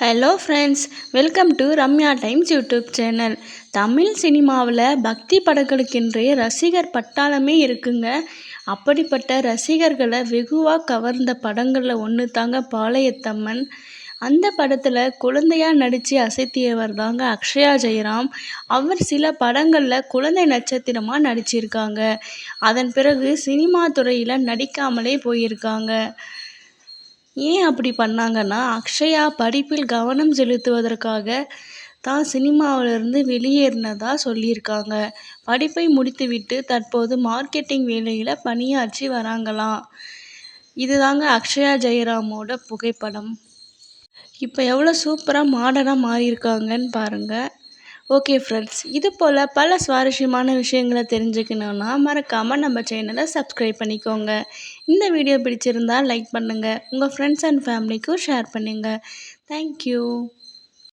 Hello friends welcome to Ramya times YouTube channel Tamil சினிமாவில் பக்தி படங்களுக்கென்றே ரசிகர் பட்டாளமே இருக்குங்க. அப்படிப்பட்ட ரசிகர்களை வெகுவாக கவர்ந்த படங்களில் ஒன்று தாங்க பாளையத்தம்மன். அந்த படத்தில் குழந்தையாக நடித்து அசைத்தியவர் தாங்க அக்ஷயா ஜெயராம். அவர் சில படங்களில் குழந்தை நட்சத்திரமாக நடிச்சிருக்காங்க. அதன் பிறகு சினிமா துறையில் நடிக்காமலே போயிருக்காங்க. ஏன் அப்படி பண்ணாங்கன்னா அக்ஷயா படிப்பில் கவனம் செலுத்துவதற்காக தான் சினிமாவிலிருந்து வெளியேறினதா சொல்லியிருக்காங்க. படிப்பை முடித்துவிட்டு தற்போது மார்க்கெட்டிங் வேலையில் பணியாற்றி வராங்களாம். இதுதாங்க அக்ஷயா ஜெயராமோட புகைப்படம். இப்போ எவ்வளோ சூப்பராக மாடர்னாக மாறியிருக்காங்கன்னு பாருங்கள் ஓகே ஃப்ரெண்ட்ஸ் இது போல் பல சுவாரஸ்யமான விஷயங்களை தெரிஞ்சுக்கணுன்னா மறக்காமல் நம்ம சேனலை சப்ஸ்கிரைப் பண்ணிக்கோங்க. இந்த வீடியோ பிடிச்சிருந்தால் லைக் பண்ணுங்கள் உங்கள் ஃப்ரெண்ட்ஸ் அண்ட் ஃபேமிலிக்கும் ஷேர் பண்ணுங்கள் தேங்க்யூ